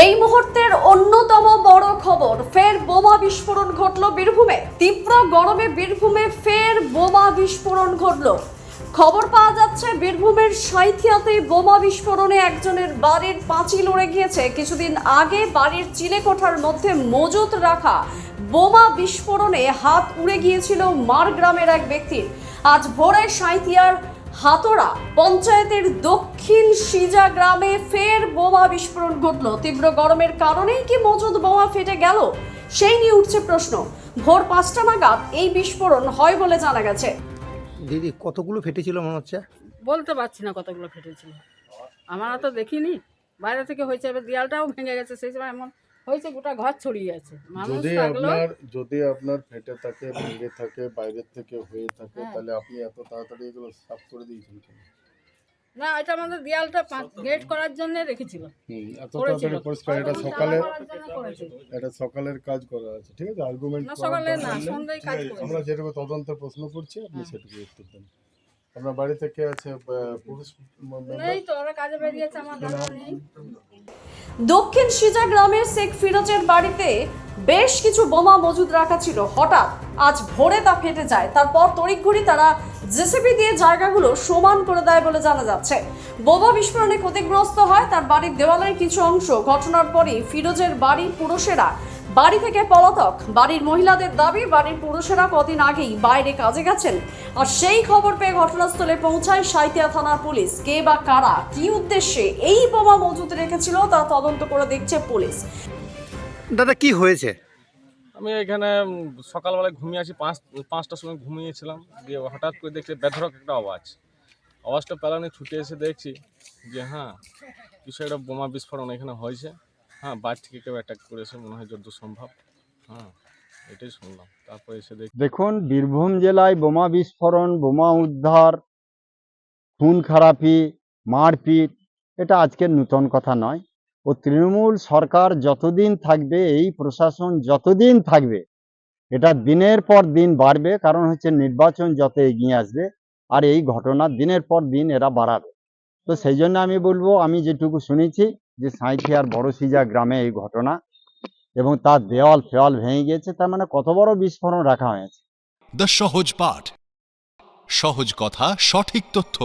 এই মুহূর্তের অন্যতম বড় খবর, ফের বোমা বিস্ফোরণ ঘটল বীরভূমে। তীব্র গরমে বীরভূমে ফের বোমা বিস্ফোরণ ঘটল। খবর পাওয়া যাচ্ছে, বীরভূমের সাঁইথিয়াতে বোমা বিস্ফোরণে একজনের বাড়ির পাঁচিল উড়ে গিয়েছে। কিছুদিন আগে বাড়ির চিলেকোঠার মধ্যে মজুত রাখা বোমা বিস্ফোরণে হাত উড়ে গিয়েছিল মার গ্রামের এক ব্যক্তির। আজ ভোরে সাঁইথিয়ার হাতোড়া পঞ্চায়েতের দক্ষিণ সিজা গ্রামে ফের বোমা বিস্ফোরণ ঘটল। তীব্র গরমের কারণেই কি মজুদ বোমা ফেটে গেল? সেই নিয়ে উঠছে প্রশ্ন। ভোর পাঁচটা নাগাদ এই বিস্ফোরণ হয় বলে জানা গেছে। দিদি কতগুলো ফেটেছিল মনে হচ্ছে? বলতে পারছি না কতগুলো ফেটেছিল। আমরা তো দেখিনি। বাইরে থেকে হয়েছে এবার দেয়ালটাও ভেঙে গেছে সেই সময় এমন হয়েছে গোটা ঘর ছড়িয়ে আছে। যদি আপনার যদি আপনার ফেটে থাকে ভেঙে থাকে বাইরের থেকে হয়ে থাকে হ্যাঁ। তাহলে আপনি এত তাড়াতাড়ি এগুলো সাফ করে দিয়েছেন কেন? না এটা আমাদের দেয়ালটা গেট করার জন্য রেখেছিল। হুম, এত। তাড়াতাড়ি পরিষ্কার এটা সকালে। এটা সকালের কাজ করা আছে ঠিক আছে? আর্গুমেন্ট না সকালে না সন্ধ্যায় কাজ আমরা যেটুকু তদন্তের প্রশ্ন করছি আপনি হ্যাঁ। সেটুকু উত্তর দেন। আপনার বাড়ি থেকে আছে? পুরুষ? নেই তো ওরা কাজে বেরিয়েছে আমার দাদা নেই। দক্ষিণ সিজা গ্রামের শেখ ফিরোজের বাড়িতে বেশ কিছু বোমা মজুদ রাখা ছিল। হঠাৎ আজ ভোরে তা ফেটে যায়। তারপর তড়িঘড়ি তারা জেসিবি দিয়ে জায়গাগুলো সমান করে দেয় বলে জানা যাচ্ছে। বোমা বিস্ফোরণে ক্ষতিগ্রস্ত হয় তার বাড়ির দেওয়ালের কিছু অংশ। ঘটনার পরই ফিরোজের বাড়ি পুরুষেরা বাড়ি থেকে পলাতক। বাড়ির মহিলাদের দাবি বাড়ির পুরুষেরা কদিন আগেই বাইরে কাজে গেছেন। আর সেই খবর পেয়ে ঘটনাস্থলে পৌঁছায় সাইতিয়া থানার পুলিশ। কে বা কারা কি উদ্দেশ্যে এই বোমা মজুত রেখেছিল তা তদন্ত করে দেখছে পুলিশ। দাদা কি হয়েছে? আমি এখানে সকালবেলায় ঘুমিয়ে আছি পাঁচ পাঁচটার সময় ঘুমিয়েছিলাম। দিয়ে হঠাৎ করে দেখছি বেধরক একটা আওয়াজ। আওয়াজটা পেলানি ছুটে এসে দেখছি যে হ্যাঁ কিছু একটা বোমা বিস্ফোরণ এখানে হয়েছে। হ্যাঁ বাইরে থেকে কেউ অ্যাটাক করেছে, মনে হয় যত সম্ভব। হ্যাঁ এটাই শুনলাম। তারপরে এসে দেখি দেখুন, বীরভূম জেলায় বোমা বিস্ফোরণ, বোমা উদ্ধার, খুন খারাপি, মারপিট, এটা আজকের নূতন কথা নয়। ও তৃণমূল সরকার যতদিন থাকবে, এই প্রশাসন যতদিন থাকবে, এটা দিনের পর দিন বাড়বে, কারণ হচ্ছে নির্বাচন যত এগিয়ে আসবে, আর এই ঘটনা দিনের পর দিন এরা বাড়াবে। তো সেই জন্য আমি বলব, আমি যেটুকু শুনেছি যে সাঁইথিয়ার বড় সিজা গ্রামে এই ঘটনা এবং তার দেওয়াল ফেওয়াল ভেঙে গিয়েছে, তার মানে কত বড় বিস্ফোরণ রাখা হয়েছে। দ্য সহজ পাঠ, সহজ কথা, সঠিক তথ্য।